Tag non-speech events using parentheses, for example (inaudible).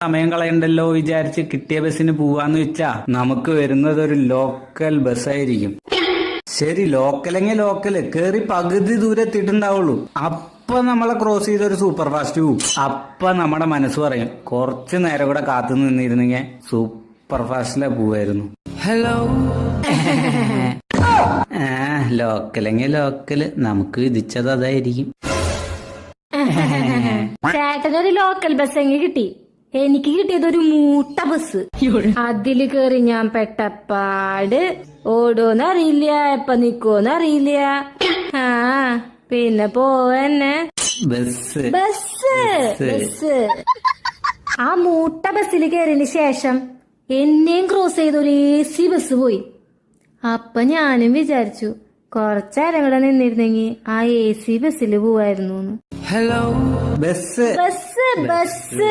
സമയം കളയണ്ടല്ലോ വിചാരിച്ച് കിട്ടിയ ബസ്സിന് പോവാന്ന് വെച്ചാ നമുക്ക് വരുന്നത് ഒരു ലോക്കൽ ബസ്സായിരിക്കും ശരി ലോക്കലെങ്കിൽ ലോക്കൽ കേറി പകുതി ദൂരെ എത്തിയിട്ടുണ്ടാവുള്ളൂ അപ്പൊ നമ്മളെ ക്രോസ് ചെയ്ത ഒരു സൂപ്പർ ഫാസ്റ്റ് പോവും അപ്പൊ നമ്മുടെ മനസ്സ് പറയും കുറച്ചു നേരം കൂടെ കാത്തു നിന്നിരുന്നെങ്കിൽ സൂപ്പർ ഫാസ്റ്റിലെ പോവായിരുന്നു. ഹലോ (laughs) ആ ലോക്കലെങ്കിൽ ലോക്കൽ നമുക്ക് വിധിച്ചത് അതായിരിക്കും. (laughs) ചേട്ടനൊരു ലോക്കൽ ബസ് എങ്ങി കിട്ടി. എനിക്ക് കിട്ടിയത് ഒരു മൂട്ട ബസ് അതിൽ കേറി ഞാൻ പെട്ടപ്പാട് ഓടോന്നറിയില്ല എപ്പ നിക്കോന്ന് അറിയില്ല. ആ പിന്നെ പോവന്നെ. ബസ്. ബസ്. ബസ് ആ മൂട്ട ബസ്സിൽ കയറിയതിന് ശേഷം എന്നെയും ക്രോസ് ചെയ്ത ഒരു എ സി ബസ് പോയി. അപ്പൊ ഞാനും വിചാരിച്ചു കൊറച്ചേരം കൂടെ നിന്നിരുന്നെങ്കി ആ എ സി ബസ്സിൽ പോവായിരുന്നു ഹലോ ബസ് ബസ് ബസ്